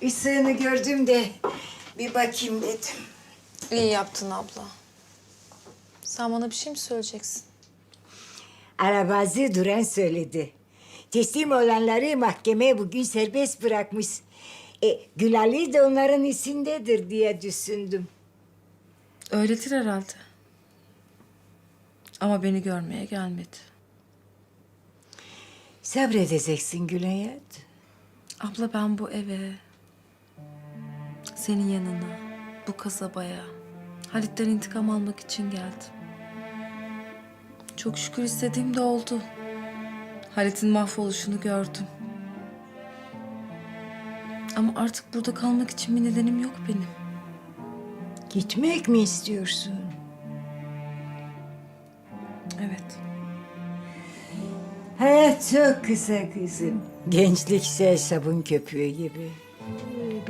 Işığını gördüm de bir bakayım dedim. İyi yaptın abla. Sen bana bir şey mi söyleyeceksin? Arabazı Duran söyledi. Teslim olanları mahkemeye bugün serbest bırakmış. E, Gülali de onların isindedir diye düşündüm. Öyledir herhalde. Ama beni görmeye gelmedi. Sabredeceksin Gülayat. Abla ben bu eve, senin yanına, bu kasabaya, Halit'ten intikam almak için geldim. Çok şükür istediğim de oldu. Halit'in mahvoluşunu gördüm. Ama artık burada kalmak için bir nedenim yok benim. Gitmek mi istiyorsun? Evet. Hayat çok kısa kızım. Gençlik şey sabun köpüğü gibi.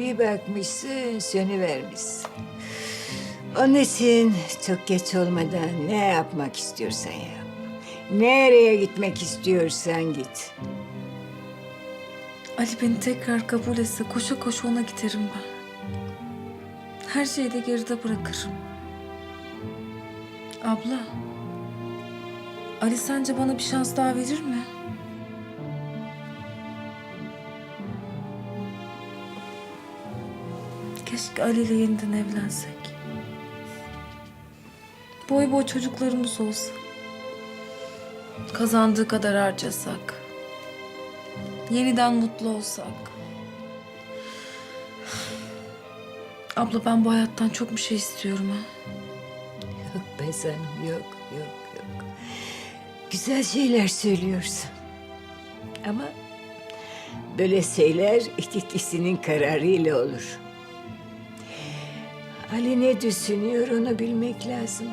Bir bakmışsın sönüvermişsin. Onun için çok geç olmadan ne yapmak istiyorsan yap. Nereye gitmek istiyorsan git. Ali beni tekrar kabul etse koşa koşa ona giderim ben. Her şeyi de geride bırakırım. Abla. Ali sence bana bir şans daha verir mi? Keşke Ali ile yeniden evlensek. Boy boy çocuklarımız olsa. Kazandığı kadar harcasak. Yeniden mutlu olsak. Abla ben bu hayattan çok bir şey istiyorum ha. Yok be canım yok yok yok. Güzel şeyler söylüyorsun. Ama böyle şeyler iki kişinin kararıyla olur. Ali ne düşünüyor onu bilmek lazım.